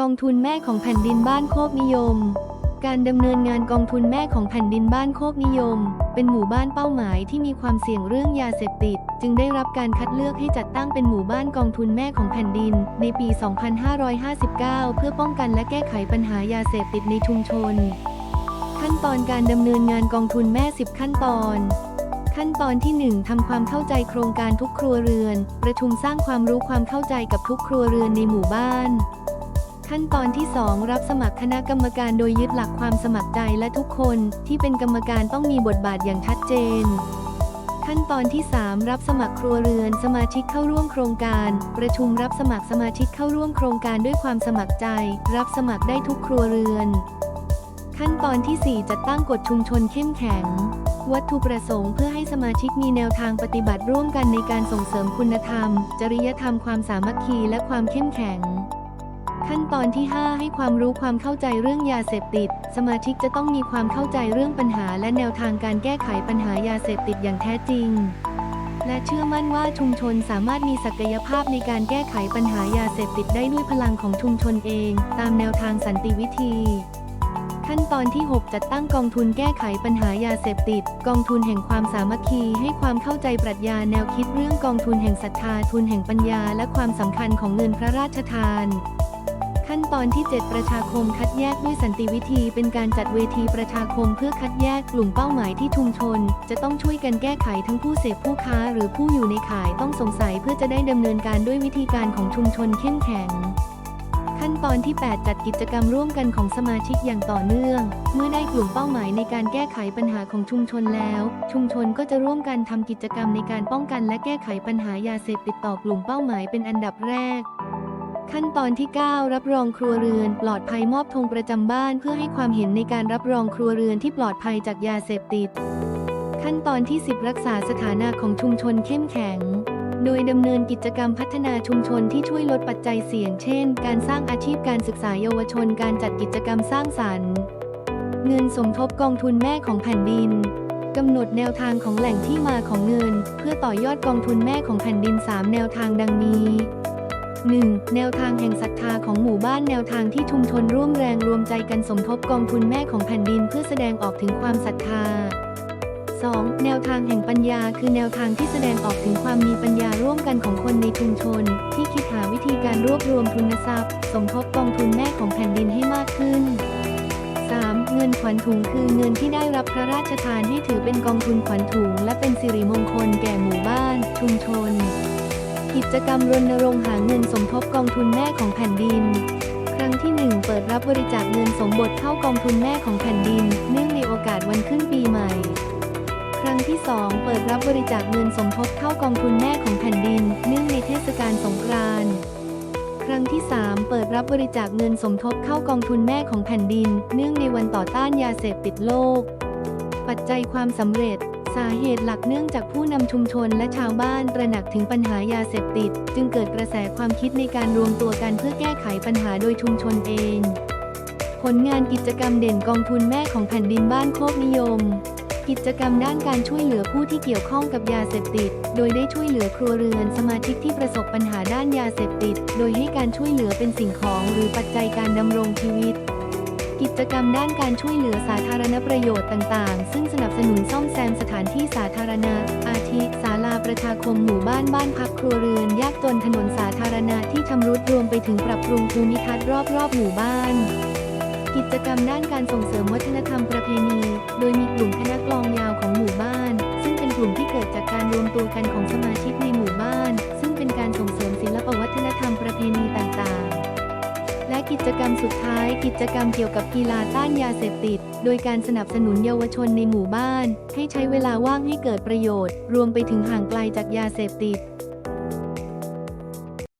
กองทุนแม่ของแผ่นดินบ้านโคกนิยม การดำเนินงานกองทุนแม่ของแผ่นดินบ้านโคกนิยม เป็นหมู่บ้านเป้าหมายที่มีความเสี่ยงเรื่องยาเสพติด จึงได้รับการคัดเลือกให้จัดตั้งเป็นหมู่บ้านกองทุนแม่ของแผ่นดิน ในปี 2559 เพื่อป้องกันและแก้ไขปัญหายาเสพติดในชุมชน ขั้นตอนการดำเนินงานกองทุนแม่ 10 ขั้นตอนขั้นตอนที่ 1ทำความเข้าใจโครงการทุกครัวเรือน ประชุมสร้างความรู้ความเข้าใจกับทุกครัวเรือนในหมู่บ้าน ขั้นตอนที่ 2 รับสมัครคณะกรรมการโดยยึดหลักความสมัครใจและทุกคนที่เป็นกรรมการต้องมีบทบาทอย่างชัดเจน ขั้นตอนที่ 3 รับสมัครครัวเรือน สมาชิกเข้าร่วมโครงการ ประชุมรับสมัครสมาชิกเข้าร่วมโครงการด้วยความสมัครใจ รับสมัครได้ทุกครัวเรือน ขั้นตอนที่ 4 จัดตั้งกฎชุมชนเข้มแข็งวัตถุประสงค์เพื่อให้สมาชิกมีแนวทางปฏิบัติร่วมกันในการส่งเสริมคุณธรรม จริยธรรมความสามัคคีและความเข้มแข็ง ขั้นตอนที่ 5 ให้ความรู้ความเข้าใจเรื่องยาเสพติด สมาชิกจะต้องมีความเข้าใจเรื่องปัญหา และแนวทางการแก้ไขปัญหายาเสพติดอย่างแท้จริง และเชื่อมั่นว่าชุมชนสามารถมีศักยภาพในการแก้ไขปัญหายาเสพติดได้ด้วยพลังของชุมชนเอง ตามแนวทางสันติวิธีขั้นตอนที่ 6 จัดตั้งกองทุนแก้ไขปัญหายาเสพติด กองทุนแห่งความสามัคคีให้ความเข้าใจปรัชญาแนวคิดเรื่องกองทุนแห่งศรัทธาทุนแห่งปัญญา และความสำคัญของเงินพระราชทาน ขั้นตอนที่ 7 ประชาคมคัดแยกด้วยสันติวิธีเป็นการจัดเวทีประชาคมเพื่อคัดแยกกลุ่มเป้าหมายที่ชุมชน จะต้องช่วยกันแก้ไขทั้งผู้เสพผู้ค้า หรือผู้อยู่ในข่ายต้องสงสัยเพื่อจะได้ดำเนินการด้วยวิธีการของชุมชนเข้มแข็งขั้นตอนที่ 8 จัดกิจกรรมร่วมกันของสมาชิกอย่างต่อเนื่อง เมื่อได้กลุ่มเป้าหมายในการแก้ไขปัญหาของชุมชนแล้ว ชุมชนก็จะร่วมกันทำกิจกรรมในการป้องกันและแก้ไขปัญหายาเสพติดต่อกลุ่มเป้าหมายเป็นอันดับแรก ขั้นตอนที่ 9 รับรองครัวเรือน ปลอดภัยมอบธงประจำบ้าน เพื่อให้ความเห็นในการรับรองครัวเรือนที่ปลอดภัยจากยาเสพติด ขั้นตอนที่ 10 รักษาสถานะของชุมชนเข้มแข็ง โดยดำเนินกิจกรรมพัฒนาชุมชนที่ช่วยลดปัจจัยเสี่ยง เช่น การสร้างอาชีพการศึกษาเยาวชน การจัดกิจกรรมสร้างสรรค์ เงินสมทบกองทุนแม่ของแผ่นดินกำหนดแนวทางของแหล่งที่มาของเงิน เพื่อต่อยอดกองทุนแม่ของแผ่นดิน 3 แนวทางดังนี้ 1. แนวทางแห่งศรัทธาของหมู่บ้านแนวทางที่ชุมชนร่วมแรงรวมใจกันสมทบกองทุนแม่ของแผ่นดินเพื่อแสดงออกถึงความศรัทธา 2. แนวทางแห่งปัญญาคือแนวทางที่แสดงออกถึงความมีปัญญาร่วมกันของคนในชุมชน ที่คิดหาวิธีการรวบรวมทุนทรัพย์ สมทบกองทุนแม่ของแผ่นดินให้มากขึ้น 3. เงินขวัญถุงคือเงินที่ได้รับพระราชทานให้ถือเป็นกองทุนขวัญถุง และเป็นสิริมงคลแก่หมู่บ้าน ชุมชน จกรรมรณรงค์หาเงินสมทบกองทุนแม่ของแผ่นดิน ครั้งที่ 1 เปิดรับบริจาคเงินสมบทเข้ากองทุนแม่ของแผ่นดิน เนื่องในโอกาสวันขึ้นปีใหม่ ครั้งที่ 2 เปิดรับบริจาคเงินสมทบเข้ากองทุนแม่ของแผ่นดิน เนื่องในเทศกาลสงกรานต์ครั้งที่ 3 เปิดรับบริจาคเงินสมทบเข้ากองทุนแม่ของแผ่นดิน เนื่องในวันต่อต้านยาเสพติดโลก ปัจจัยความสำเร็จ สาเหตุหลักเนื่องจากผู้นำชุมชนและชาวบ้านตระหนักถึงปัญหายาเสพติด จึงเกิดกระแสความคิดในการรวมตัวกันเพื่อแก้ไขปัญหาโดยชุมชนเอง ผลงานกิจกรรมเด่นกองทุนแม่ของแผ่นดินบ้านโคกนิยม กิจกรรมด้านการช่วยเหลือผู้ที่เกี่ยวข้องกับยาเสพติด โดยได้ช่วยเหลือครัวเรือนสมาชิกที่ประสบปัญหาด้านยาเสพติด โดยให้การช่วยเหลือเป็นสิ่งของหรือปัจจัยการดำรงชีวิต กิจกรรมด้านการช่วยเหลือสาธารณประโยชน์ต่างๆ ซึ่งสนับสนุนซ่อมแซมสถานที่สาธารณะ อาทิศาลาประชาคมหมู่บ้านบ้านพักครัวเรือนยากจนถนนสาธารณะที่ชำรุดรวมไปถึงปรับปรุงภูมิทัศน์รอบๆหมู่บ้านกิจกรรมด้านการส่งเสริมวัฒนธรรมประเพณี โดยมีกลุ่มคณะกลองยาวของหมู่บ้าน ซึ่งเป็นกลุ่มที่เกิดจากการรวมตัวกันของสมาชิกในหมู่บ้าน ซึ่งเป็นการส่งเสริมศิลปวัฒนธรรมประเพณีต่างๆและ กิจกรรมสุดท้ายกิจกรรมเกี่ยวกับกีฬาต้านยาเสพติด โดยการสนับสนุนเยาวชนในหมู่บ้าน ให้ใช้เวลาว่างให้เกิดประโยชน์ รวมไปถึงห่างไกลจากยาเสพติด